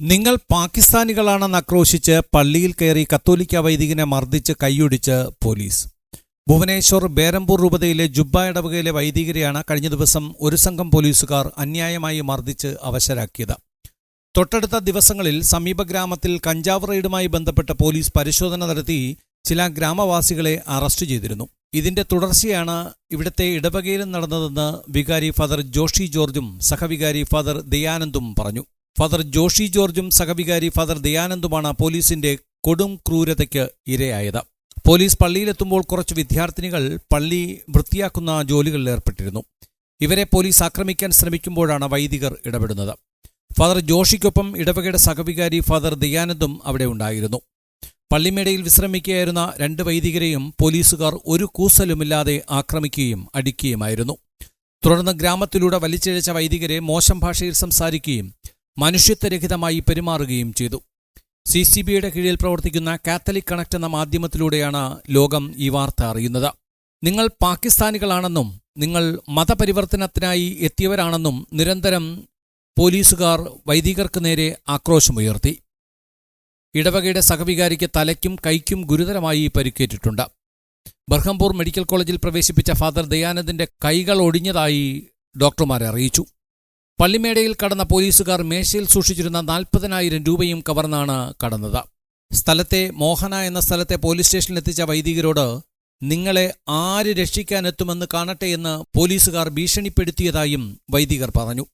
നിങ്ങൾ പാകിസ്ഥാനികളാണെന്ന് ആക്രോശിച്ച് പള്ളിയിൽ കയറി കത്തോലിക്ക വൈദികനെ മർദ്ദിച്ച് കൈയൊടിച്ച് പോലീസ്. ഭുവനേശ്വർ ബേരംപൂർ രൂപതയിലെ ജുബ്ബ ഇടവകയിലെ വൈദികരെയാണ് കഴിഞ്ഞ ദിവസം ഒരു സംഘം പോലീസുകാർ അന്യായമായി മർദ്ദിച്ച് അവശരാക്കിയത്. തൊട്ടടുത്ത ദിവസങ്ങളിൽ സമീപ ഗ്രാമത്തിൽ കഞ്ചാവ് റെയ്ഡുമായി ബന്ധപ്പെട്ട പോലീസ് പരിശോധന നടത്തി ചില ഗ്രാമവാസികളെ അറസ്റ്റ് ചെയ്തിരുന്നു. ഇതിന്റെ തുടർച്ചയാണ് ഇവിടത്തെ ഇടവകയിലും നടന്നതെന്ന് വികാരി ഫാദർ ജോഷി ജോർജും സഹവികാരി ഫാദർ ദയാനന്ദും പറഞ്ഞു. ഫാദർ ജോഷി ജോർജും സഹവികാരി ഫാദർ ദയാനന്ദുമാണ് പോലീസിന്റെ കൊടും ക്രൂരതയ്ക്ക് ഇരയായത്. പോലീസ് പള്ളിയിലെത്തുമ്പോൾ കുറച്ച് വിദ്യാർത്ഥിനികൾ പള്ളി വൃത്തിയാക്കുന്ന ജോലികളിൽ ഏർപ്പെട്ടിരുന്നു. ഇവരെ പോലീസ് ആക്രമിക്കാൻ ശ്രമിക്കുമ്പോഴാണ് വൈദികർ ഇടപെടുന്നത്. ഫാദർ ജോഷിക്കൊപ്പം ഇടവകയുടെ സഹവികാരി ഫാദർ ദയാനന്ദും അവിടെ ഉണ്ടായിരുന്നു. പള്ളിമേടയിൽ വിശ്രമിക്കുകയായിരുന്ന രണ്ട് വൈദികരെയും പോലീസുകാർ ഒരു കൂസലുമില്ലാതെ ആക്രമിക്കുകയും അടിക്കുകയുമായിരുന്നു. തുടർന്ന് ഗ്രാമത്തിലൂടെ വലിച്ചിഴച്ച വൈദികരെ മോശം ഭാഷയിൽ സംസാരിക്കുകയും മനുഷ്യത്വരഹിതമായി പെരുമാറുകയും ചെയ്തു. സി സി ബിയുടെ കീഴിൽ പ്രവർത്തിക്കുന്ന കാത്തലിക് കണക്ട് എന്ന മാധ്യമത്തിലൂടെയാണ് ലോകം ഈ വാർത്ത അറിയുന്നത്. നിങ്ങൾ പാകിസ്ഥാനികളാണെന്നും നിങ്ങൾ മതപരിവർത്തനത്തിനായി എത്തിയവരാണെന്നും നിരന്തരം പോലീസുകാർ വൈദികർക്ക് നേരെ ആക്രോശമുയർത്തി. ഇടവകയുടെ സഹവികാരിക്ക് തലയ്ക്കും കൈക്കും ഗുരുതരമായി പരിക്കേറ്റിട്ടുണ്ട്. ബർഹംപൂർ മെഡിക്കൽ കോളേജിൽ പ്രവേശിപ്പിച്ച ഫാദർ ദയാനന്ദിന്റെ കൈകൾ ഒടിഞ്ഞതായി ഡോക്ടർമാരെ അറിയിച്ചു. പള്ളിമേടയിൽ കടന്ന പോലീസുകാർ മേശയിൽ സൂക്ഷിച്ചിരുന്ന നാൽപ്പതിനായിരം രൂപയും കവർന്നാണ് കടന്നത്. സ്ഥലത്തെ മോഹന എന്ന സ്ഥലത്തെ പോലീസ് സ്റ്റേഷനിൽ എത്തിച്ച വൈദികരോട് നിങ്ങളെ ആര് രക്ഷിക്കാനെത്തുമെന്ന് കാണട്ടെ എന്ന് പോലീസുകാർ ഭീഷണിപ്പെടുത്തിയതായും വൈദികർ പറഞ്ഞു.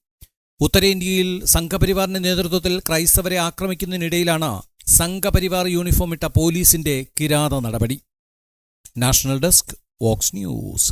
ഉത്തരേന്ത്യയിൽ സംഘപരിവാറിന്റെ നേതൃത്വത്തിൽ ക്രൈസ്തവരെ ആക്രമിക്കുന്നതിനിടയിലാണ് സംഘപരിവാർ യൂണിഫോം ഇട്ട പോലീസിന്റെ കിരാത നടപടി. National desk Vox news.